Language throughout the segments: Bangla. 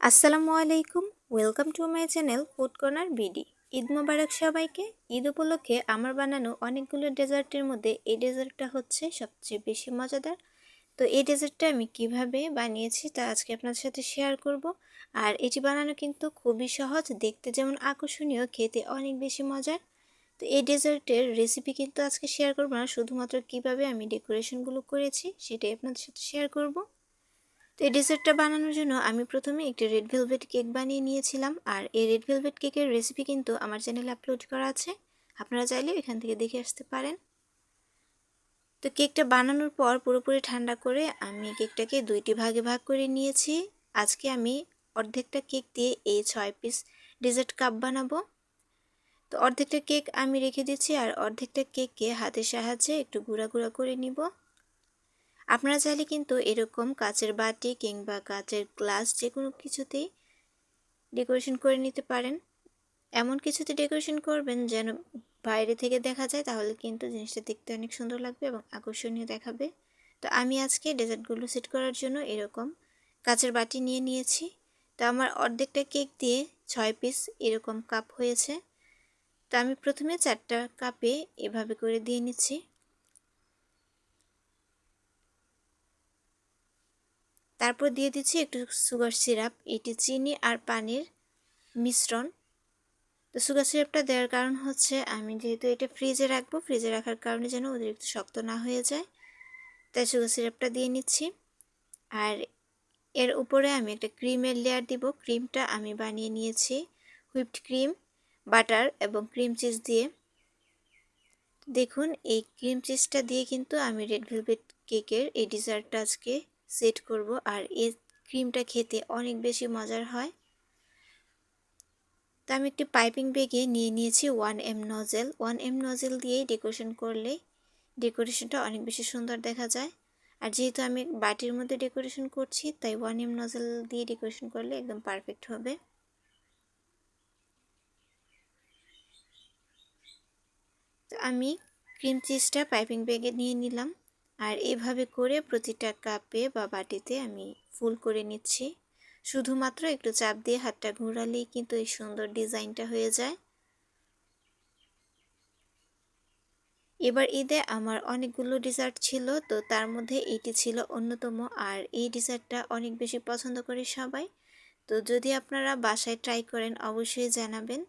আসসালামু আলাইকুম welcome to my channel food corner BD Eid মোবারক সবাইকে। ঈদ উপলক্ষে আমার বানানো অনেকগুলো ডেজার্টের মধ্যে এই ডেজার্টটা হচ্ছে সবচেয়ে বেশি মজাদার। তো এই ডেজার্টটা আমি কীভাবে বানিয়েছি তা আজকে আপনাদের সাথে শেয়ার করব। আর এটি বানানো কিন্তু খুবই সহজ, দেখতে যেমন আকর্ষণীয়, খেতে অনেক বেশি মজার। তো এই ডেজার্টের রেসিপি কিন্তু আজকে শেয়ার করব না, শুধুমাত্র কীভাবে আমি ডেকোরেশনগুলো করেছি সেটাই আপনাদের সাথে শেয়ার করব। তো এই ডেজার্টটা বানানোর জন্য আমি প্রথমে একটি রেড ভেলভেট কেক বানিয়ে নিয়েছিলাম। আর এই রেড ভেলভেট কেকের রেসিপি কিন্তু আমার চ্যানেলে আপলোড করা আছে। আপনারা চাইলে এখান থেকে দেখে আসতে পারেন। তো কেকটা বানানোর পর পুরোপুরি ঠান্ডা করে আমি কেকটাকে দুইটি ভাগে ভাগ করে নিয়েছি। আজকে আমি অর্ধেকটা কেক দিয়ে এই ছয় পিস ডেজার্ট কাপ বানাবো। তো অর্ধেকটা কেক আমি রেখে দিচ্ছি আর অর্ধেকটা কেককে হাতের সাহায্যে একটু গুঁড়া গুঁড়া করে নিব। আপনারা চাইলে কিন্তু এরকম কাচের বাটি কিংবা কাচের গ্লাস যে কোনো কিছুতেই ডেকোরেশন করে নিতে পারেন। এমন কিছুতে ডেকোরেশন করবেন যেন বাইরে থেকে দেখা যায়, তাহলে কিন্তু জিনিসটা দেখতে অনেক সুন্দর লাগবে এবং আকর্ষণীয় দেখাবে। তো আমি আজকে ডেজার্টগুলো সেট করার জন্য এরকম কাচের বাটি নিয়ে নিয়েছি। তো আমার অর্ধেকটা কেক দিয়ে ছয় পিস এরকম কাপ হয়েছে। তো আমি প্রথমে চারটা কাপে এভাবে করে দিয়ে নিচ্ছি। তারপর দিয়ে দিচ্ছি একটু সুগার সিরাপ এটি চিনি আর পানির মিশ্রণ। তো সুগার সিরাপটা দেওয়ার কারণ হচ্ছে আমি যেহেতু এটা ফ্রিজে রাখব ফ্রিজে রাখার কারণে যেন অতিরিক্ত শক্ত না হয়ে যায়। তাই সুগার সিরাপটা দিয়ে নিচ্ছি। আর এর উপরে আমি একটা ক্রিমের লেয়ার দিব। ক্রিমটা আমি বানিয়ে নিয়েছি হুইপড ক্রিম বাটার এবং ক্রিম চিজ দিয়ে। দেখুন, এই ক্রিম চিজটা দিয়ে কিন্তু আমি রেড ভেলভেট কেকের এই ডিজার্টটা আজকে সেট করব। আর এই ক্রিমটা খেতে অনেক বেশি মজার হয়। তো আমি একটি পাইপিং ব্যাগে নিয়ে নিয়েছি one M nozzle. One M nozzle দিয়েই ডেকোরেশন করলে ডেকোরেশনটা অনেক বেশি সুন্দর দেখা যায়। আর যেহেতু আমি বাটির মধ্যে ডেকোরেশন করছি, তাই ওয়ান এম নজেল দিয়ে ডেকোরেশন করলে একদম পারফেক্ট হবে। তো আমি ক্রিম চিজটা পাইপিং ব্যাগে নিয়ে নিলাম। আর এভাবে করে প্রতিটা কাপে বা বাটিতে আমি ফুল করে নিচ্ছি। শুধুমাত্র একটু চাপ দিয়ে হাতটা ঘোরালেই কিন্তু এই সুন্দর ডিজাইনটা হয়ে যায়। এবার ঈদে আমার অনেকগুলো ডিজার্ট ছিল, তো তার মধ্যে এটি ছিল অন্যতম আর এই ডিজার্টটা অনেক বেশি পছন্দ করে সবাই। তো যদি আপনারা বাসায় ট্রাই করেন, অবশ্যই জানাবেন।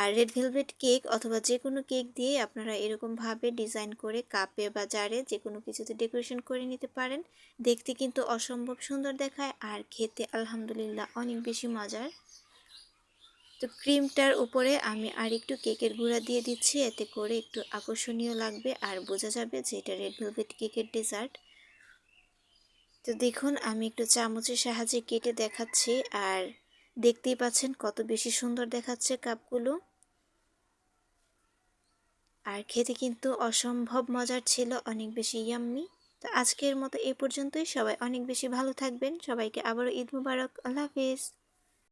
আর রেড ভেলভেট কেক অথবা যে কোনো কেক দিয়ে আপনারা এরকমভাবে ডিজাইন করে কাপে বা জারে যে কোনো কিছুতে ডেকোরেশন করে নিতে পারেন। দেখতে কিন্তু অসম্ভব সুন্দর দেখায় আর খেতে আলহামদুলিল্লাহ অনেক বেশি মজার। তো ক্রিমটার উপরে আমি আর একটু কেকের গুঁড়া দিয়ে দিচ্ছি, এতে করে একটু আকর্ষণীয় লাগবে আর বোঝা যাবে যে এটা রেড ভেলভেট কেকের ডেজার্ট তো দেখুন, আমি একটু চামচের সাহায্যে কেটে দেখাচ্ছি আর দেখতেই পাচ্ছেন কত বেশি সুন্দর দেখাচ্ছে কাপগুলো। আর খেতে কিন্তু অসম্ভব মজার ছিল, অনেক বেশি ইয়াম্মি তো আজকের মতো এ পর্যন্তই। সবাই অনেক বেশি ভালো থাকবেন। সবাইকে আবারও ঈদ মুবারক। আল্লাহ হাফিজ।